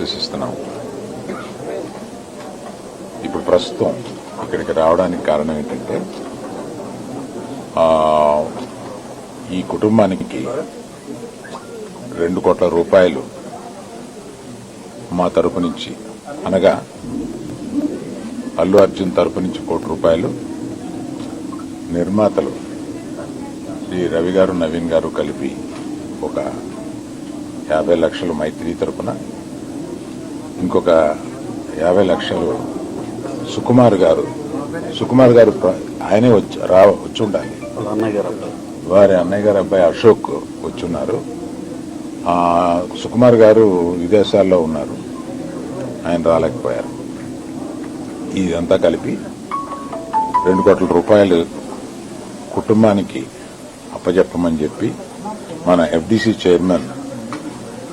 Services ఇప్పుడు ప్రస్తుతం ఇక్కడికి రావడానికి కారణం ఏంటంటే ఈ కుటుంబానికి రెండు కోట్ల రూపాయలు మా తరపు నుంచి అనగా అల్లు అర్జున్ తరపు నుంచి కోటి రూపాయలు నిర్మాతలు శ్రీ రవి గారు నవీన్ గారు కలిపి ఒక యాభై లక్షలు మైత్రి తరపున ఇంకొక యాభై లక్షలు సుకుమార్ గారు. సుకుమార్ గారు ఆయనే వచ్చి రా వచ్చి ఉండాలి వారి అన్నయ్య గారు అబ్బాయి అశోక్ వచ్చున్నారు. సుకుమార్ గారు విదేశాల్లో ఉన్నారు. ఆయన రాలేకపోయారు. ఇదంతా కలిపి రెండు కోట్ల రూపాయలు కుటుంబానికి అప్పచెప్పమని చెప్పి మన ఎఫ్డిసి చైర్మన్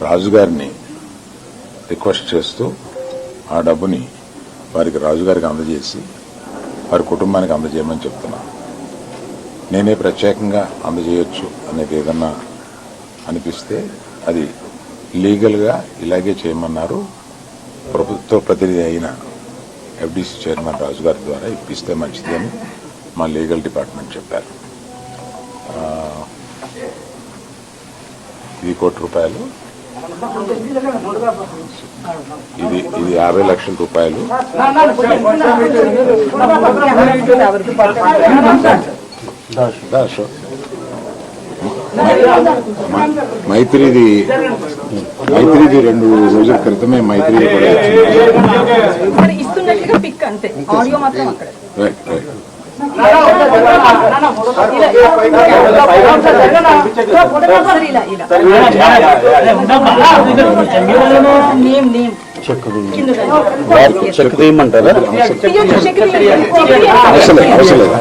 రాజు గారిని రిక్వెస్ట్ చేస్తూ ఆ డబ్బుని వారికి రాజుగారికి అందజేసి వారి కుటుంబానికి అందజేయమని చెప్తున్నాను నేనే ప్రత్యేకంగా అందజేయొచ్చు అనేది ఏదన్నా అనిపిస్తే అది లీగల్గా ఇలాగే చేయమన్నారు. ప్రభుత్వ ప్రతినిధి అయిన ఎఫ్డీసీ చైర్మన్ రాజు గారి ద్వారా ఇప్పిస్తే మంచిదని మా లీగల్ డిపార్ట్మెంట్ చెప్పారు. ఇది కోటి రూపాయలు. ఇది ఇది యాభై లక్షల రూపాయలు. మైత్రిది మైత్రిది రెండు రోజుల క్రితమే మైత్రిది కూడా ఇచ్చింది. మరి ఇస్తున్నట్టుగా పిక్ అంతే ఆడియో మాత్రం అక్కడ రైట్ రైట్ సార్ ఇలా ఇలా నేమ్ నేమ్ చెక్ కింద వారికి చెక్ తీయమంటారా తీయొచ్చు, చెక్ తీయొచ్చు. అవసరం లేదు, అవసరం లేదు.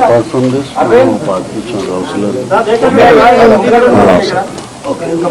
apart from this partition అవసరం లేదు అవసరం.